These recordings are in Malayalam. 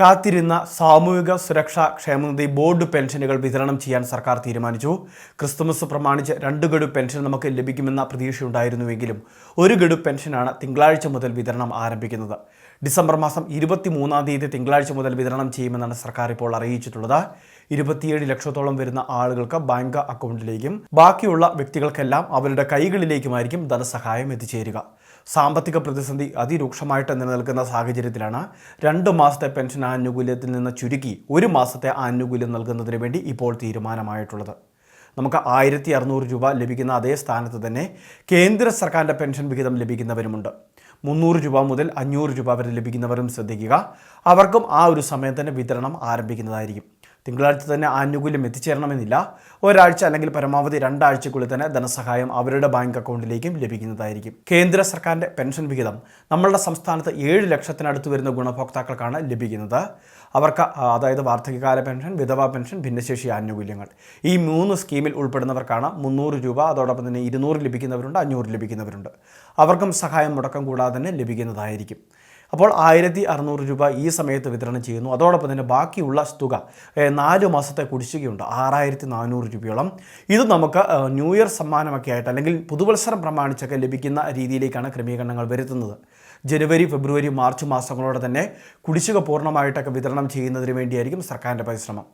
കാത്തിരുന്ന സാമൂഹിക സുരക്ഷാ ക്ഷേമനിധി ബോർഡ് പെൻഷനുകൾ വിതരണം ചെയ്യാൻ സർക്കാർ തീരുമാനിച്ചു. ക്രിസ്തുമസ് പ്രമാണിച്ച് രണ്ട് ഗഡു പെൻഷൻ നമുക്ക് ലഭിക്കുമെന്ന പ്രതീക്ഷയുണ്ടായിരുന്നുവെങ്കിലും ഒരു ഗഡു പെൻഷനാണ് തിങ്കളാഴ്ച മുതൽ വിതരണം ആരംഭിക്കുന്നത്. ഡിസംബർ മാസം ഇരുപത്തി മൂന്നാം തീയതി തിങ്കളാഴ്ച മുതൽ വിതരണം ചെയ്യുമെന്നാണ് സർക്കാർ ഇപ്പോൾ അറിയിച്ചിട്ടുള്ളത്. ഇരുപത്തിയേഴ് ലക്ഷത്തോളം വരുന്ന ആളുകൾക്ക് ബാങ്ക് അക്കൗണ്ടിലേക്കും ബാക്കിയുള്ള വ്യക്തികൾക്കെല്ലാം അവരുടെ കൈകളിലേക്കുമായിരിക്കും ധനസഹായം എത്തിച്ചേരുക. സാമ്പത്തിക പ്രതിസന്ധി അതിരൂക്ഷമായിട്ട് നിലനിൽക്കുന്ന സാഹചര്യത്തിലാണ് രണ്ട് മാസത്തെ പെൻഷൻ ആനുകൂല്യത്തിൽ നിന്ന് ചുരുക്കി ഒരു മാസത്തെ ആനുകൂല്യം നൽകുന്നതിന് വേണ്ടി ഇപ്പോൾ തീരുമാനമായിട്ടുള്ളത്. നമുക്ക് ആയിരത്തി അറുന്നൂറ് രൂപ ലഭിക്കുന്ന അതേ സ്ഥാനത്ത് തന്നെ കേന്ദ്ര സർക്കാരിന്റെ പെൻഷൻ വിഹിതം ലഭിക്കുന്നവരുമുണ്ട്. മുന്നൂറ് രൂപ മുതൽ അഞ്ഞൂറ് രൂപ വരെ ലഭിക്കുന്നവരും ശ്രദ്ധിക്കുക. അവർക്കും ആ ഒരു സമയത്ത് തന്നെ വിതരണം ആരംഭിക്കുന്നതായിരിക്കും. തിങ്കളാഴ്ച തന്നെ ആനുകൂല്യം എത്തിച്ചേരണമെന്നില്ല. ഒരാഴ്ച അല്ലെങ്കിൽ പരമാവധി രണ്ടാഴ്ചക്കുള്ളിൽ തന്നെ ധനസഹായം അവരുടെ ബാങ്ക് അക്കൗണ്ടിലേക്കും ലഭിക്കുന്നതായിരിക്കും. കേന്ദ്ര സർക്കാരിന്റെ പെൻഷൻ വിഹിതം നമ്മളുടെ സംസ്ഥാനത്ത് ഏഴ് ലക്ഷത്തിനടുത്ത് വരുന്ന ഗുണഭോക്താക്കൾക്കാണ് ലഭിക്കുന്നത്. അവർക്ക് അതായത് വാർദ്ധക്യകാല പെൻഷൻ വിധവാ പെൻഷൻ ഭിന്നശേഷി ആനുകൂല്യങ്ങൾ. ഈ മൂന്ന് സ്കീമിൽ ഉൾപ്പെടുന്നവർക്കാണ് മുന്നൂറ് രൂപ അതോടൊപ്പം തന്നെ ഇരുന്നൂറ് ലഭിക്കുന്നവരുണ്ട് അഞ്ഞൂറ് ലഭിക്കുന്നവരുണ്ട്. അവർക്കും സഹായം മുടക്കം കൂടാതെ തന്നെ ലഭിക്കുന്നതായിരിക്കും. അപ്പോൾ ആയിരത്തി അറുന്നൂറ് രൂപ ഈ സമയത്ത് വിതരണം ചെയ്യുന്നു. അതോടൊപ്പം തന്നെ ബാക്കിയുള്ള തുക നാല് മാസത്തെ കുടിശ്ശികയുണ്ട് ആറായിരത്തി നാനൂറ് രൂപയോളം. ഇത് നമുക്ക് ന്യൂ ഇയർ സമ്മാനമൊക്കെ ആയിട്ട് അല്ലെങ്കിൽ പുതുവത്സരം പ്രമാണിച്ചൊക്കെ ലഭിക്കുന്ന രീതിയിലേക്കാണ് ക്രമീകരണങ്ങൾ വരുത്തുന്നത്. ജനുവരി ഫെബ്രുവരി മാർച്ച് മാസങ്ങളോടെ തന്നെ കുടിശ്ശിക പൂർണമായിട്ടൊക്കെ വിതരണം ചെയ്യുന്നതിന് വേണ്ടിയായിരിക്കും സർക്കാരിന്റെ പരിശ്രമം.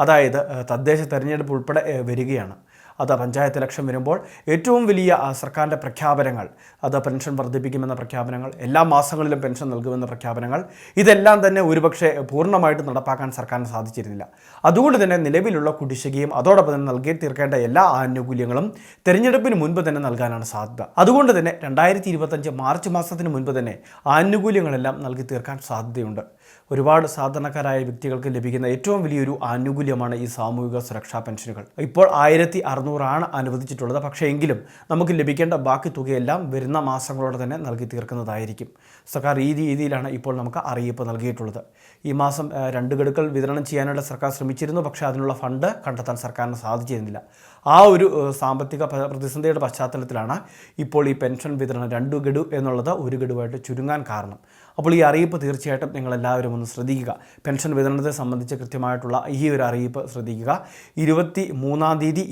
അതായത് തദ്ദേശ തെരഞ്ഞെടുപ്പ് ഉൾപ്പെടെ വരികയാണ്. അത് പഞ്ചായത്ത് ഇലക്ഷൻ വരുമ്പോൾ ഏറ്റവും വലിയ സർക്കാരിന്റെ പ്രഖ്യാപനങ്ങൾ അത് പെൻഷൻ വർദ്ധിപ്പിക്കുമെന്ന പ്രഖ്യാപനങ്ങൾ എല്ലാ മാസങ്ങളിലും പെൻഷൻ നൽകുമെന്ന പ്രഖ്യാപനങ്ങൾ ഇതെല്ലാം തന്നെ ഒരുപക്ഷെ പൂർണമായിട്ട് നടപ്പാക്കാൻ സർക്കാരിന് സാധിച്ചിരുന്നില്ല. അതുകൊണ്ട് തന്നെ നിലവിലുള്ള കുടിശ്ശികയും അതോടൊപ്പം തന്നെ നൽകി തീർക്കേണ്ട എല്ലാ ആനുകൂല്യങ്ങളും തെരഞ്ഞെടുപ്പിന് മുൻപ് തന്നെ നൽകാനാണ് സാധ്യത. അതുകൊണ്ട് തന്നെ രണ്ടായിരത്തി ഇരുപത്തഞ്ച് മാർച്ച് മാസത്തിന് മുൻപ് തന്നെ ആനുകൂല്യങ്ങളെല്ലാം നൽകി തീർക്കാൻ സാധ്യതയുണ്ട്. ഒരുപാട് സാധാരണക്കാരായ വ്യക്തികൾക്ക് ലഭിക്കുന്ന ഏറ്റവും വലിയൊരു ആനുകൂല്യമാണ് ഈ സാമൂഹിക സുരക്ഷാ പെൻഷനുകൾ. ഇപ്പോൾ ആയിരത്തി അറുന്നൂറാണ് അനുവദിച്ചിട്ടുള്ളത്. പക്ഷേ എങ്കിലും നമുക്ക് ലഭിക്കേണ്ട ബാക്കി തുകയെല്ലാം വരുന്ന മാസങ്ങളോടെ തന്നെ നൽകി തീർക്കുന്നതായിരിക്കും. സർക്കാർ ഈ രീതിയിലാണ് ഇപ്പോൾ നമുക്ക് അറിയിപ്പ് നൽകിയിട്ടുള്ളത്. ഈ മാസം രണ്ട് ഗഡുക്കൾ വിതരണം ചെയ്യാനായിട്ട് സർക്കാർ ശ്രമിച്ചിരുന്നു. പക്ഷേ അതിനുള്ള ഫണ്ട് കണ്ടെത്താൻ സർക്കാരിന് സാധിച്ചിരുന്നില്ല. ആ ഒരു സാമ്പത്തിക പ്രതിസന്ധിയുടെ പശ്ചാത്തലത്തിലാണ് ഇപ്പോൾ ഈ പെൻഷൻ വിതരണം രണ്ട് ഗഡു എന്നുള്ളത് ഒരു ഗഡുവായിട്ട് ചുരുങ്ങാൻ കാരണം. അപ്പോൾ ഈ അറിയിപ്പ് തീർച്ചയായിട്ടും നിങ്ങളെല്ലാവരും ഒന്ന് ശ്രദ്ധിക്കുക. പെൻഷൻ വിതരണത്തെ സംബന്ധിച്ച് കൃത്യമായിട്ടുള്ള ഈ ഒരു അറിയിപ്പ് ശ്രദ്ധിക്കുക. ഇരുപത്തി മൂന്നാം തീയതി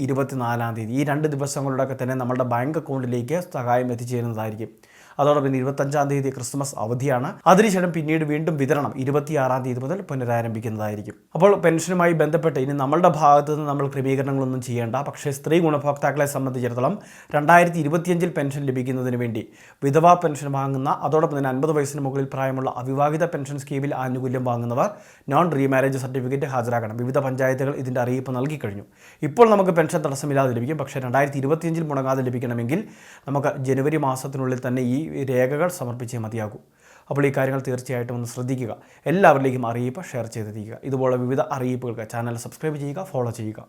ഇരുപത്തിനാലാം തീയതി. ഈ രണ്ട് ദിവസങ്ങളിലൂടെ തന്നെ നമ്മുടെ ബാങ്ക് അക്കൗണ്ടിലേക്ക് സഹായം എത്തിച്ചേരുന്നതായിരിക്കും. അതോടൊപ്പം ഇരുപത്തഞ്ചാം തീയതി ക്രിസ്മസ് അവധിയാണ്. അതിനുശേഷം പിന്നീട് വീണ്ടും വിതരണം ഇരുപത്തിയാറാം തീയതി മുതൽ പുനരാരംഭിക്കുന്നതായിരിക്കും. അപ്പോൾ പെൻഷനുമായി ബന്ധപ്പെട്ട് ഇനി നമ്മളുടെ ഭാഗത്ത് നിന്ന് നമ്മൾ ക്രമീകരണങ്ങളൊന്നും ചെയ്യേണ്ട. പക്ഷേ സ്ത്രീ ഗുണഭോക്താക്കളെ സംബന്ധിച്ചിടത്തോളം രണ്ടായിരത്തി ഇരുപത്തിയഞ്ചിൽ പെൻഷൻ ലഭിക്കുന്നതിന് വേണ്ടി വിധവാ പെൻഷൻ വാങ്ങുന്ന അതോടൊപ്പം തന്നെ അൻപത് വയസ്സിന് മുകളിൽ പ്രായമുള്ള അവിവാഹിത പെൻഷൻ സ്കീമിൽ ആനുകൂല്യം വാങ്ങുന്നവർ നോൺ റീമാരേജ് സർട്ടിഫിക്കറ്റ് ഹാജരാക്കണം. വിവിധ പഞ്ചായത്തുകൾ ഇതിന്റെ അറിയിപ്പ് നൽകി കഴിഞ്ഞു. ഇപ്പോൾ നമുക്ക് പെൻഷൻ തടസ്സമില്ലാതെ ലഭിക്കും. പക്ഷേ രണ്ടായിരത്തി ഇരുപത്തിയഞ്ചിൽ മുടങ്ങാതെ ലഭിക്കണമെങ്കിൽ നമുക്ക് ജനുവരി മാസത്തിനുള്ളിൽ തന്നെ ഈ രേഖകൾ സമർപ്പിച്ചേ മതിയാകൂ. അപ്പോൾ ഈ കാര്യങ്ങൾ തീർച്ചയായിട്ടും ഒന്ന് ശ്രദ്ധിക്കുക. എല്ലാവരിലേക്കും അറിയിപ്പ് ഷെയർ ചെയ്തിരിക്കുക ഇതുപോലെ വിവിധ അറിയിപ്പുകൾക്ക് ചാനൽ സബ്സ്ക്രൈബ് ചെയ്യുക ഫോളോ ചെയ്യുക.